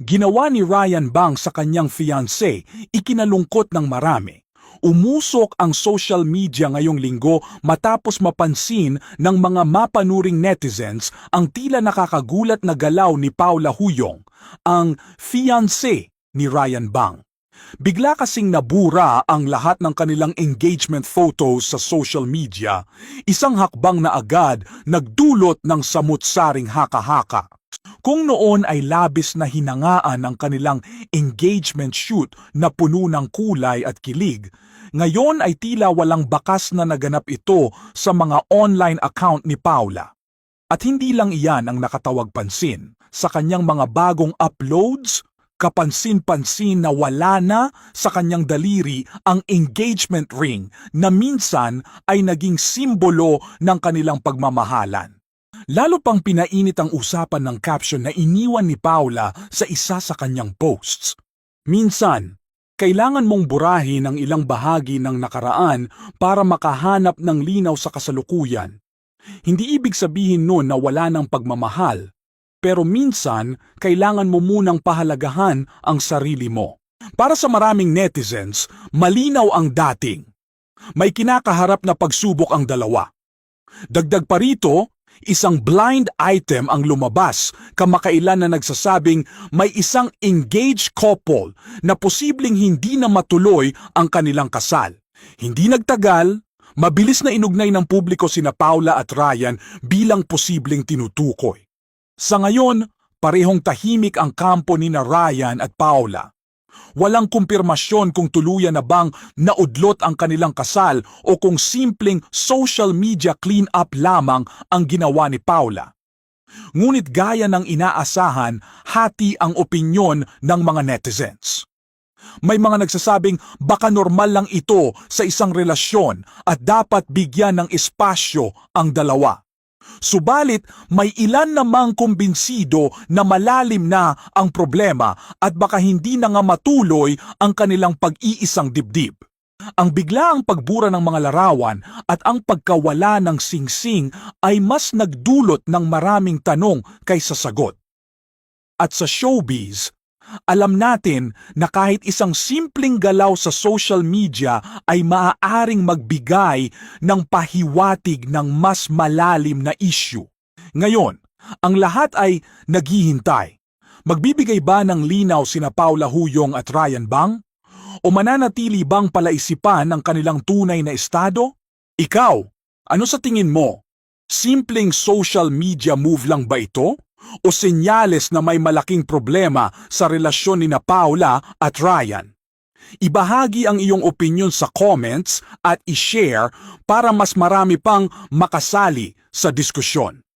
Ginawa ni Ryan Bang sa kanyang fiancé, ikinalungkot ng marami. Umusok ang social media ngayong linggo matapos mapansin ng mga mapanuring netizens ang tila nakakagulat na galaw ni Paula Huyong, ang fiancé ni Ryan Bang. Bigla kasing nabura ang lahat ng kanilang engagement photos sa social media, isang hakbang na agad nagdulot ng samut-saring haka-haka. Kung noon ay labis na hinangaan ang kanilang engagement shoot na puno ng kulay at kilig, ngayon ay tila walang bakas na naganap ito sa mga online account ni Paula. At hindi lang iyan ang nakatawag pansin. Sa kanyang mga bagong uploads, kapansin-pansin na wala na sa kanyang daliri ang engagement ring na minsan ay naging simbolo ng kanilang pagmamahalan. Lalo pang pinainit ang usapan ng caption na iniwan ni Paula sa isa sa kanyang posts. Minsan, kailangan mong burahin ang ilang bahagi ng nakaraan para makahanap ng linaw sa kasalukuyan. Hindi ibig sabihin nun na wala ng pagmamahal, pero minsan kailangan mo munang pahalagahan ang sarili mo. Para sa maraming netizens, malinaw ang dating. May kinakaharap na pagsubok ang dalawa. Dagdag pa rito, isang blind item ang lumabas kamakailan na nagsasabing may isang engaged couple na posibleng hindi na matuloy ang kanilang kasal. Hindi nagtagal, mabilis na inugnay ng publiko sina Paula at Ryan bilang posibleng tinutukoy. Sa ngayon, parehong tahimik ang kampo ni na Ryan at Paula. Walang kumpirmasyon kung tuluyan na bang naudlot ang kanilang kasal o kung simpleng social media clean-up lamang ang ginawa ni Paula. Ngunit gaya ng inaasahan, hati ang opinyon ng mga netizens. May mga nagsasabing baka normal lang ito sa isang relasyon at dapat bigyan ng espasyo ang dalawa. Subalit may ilan namang kumbinsido na malalim na ang problema at baka hindi na nga matuloy ang kanilang pag-iisang dibdib. Ang biglaang pagbura ng mga larawan at ang pagkawala ng singsing ay mas nagdulot ng maraming tanong kaysa sagot. At sa showbiz, alam natin na kahit isang simpleng galaw sa social media ay maaaring magbigay ng pahiwatig ng mas malalim na issue. Ngayon, ang lahat ay naghihintay. Magbibigay ba ng linaw sina Paula Huyong at Ryan Bang? O mananatili bang palaisipan ang kanilang tunay na estado? Ikaw, ano sa tingin mo? Simpleng social media move lang ba ito? O senyales na may malaking problema sa relasyon ni na Paula at Ryan. Ibahagi ang iyong opinion sa comments at i-share para mas marami pang makasali sa diskusyon.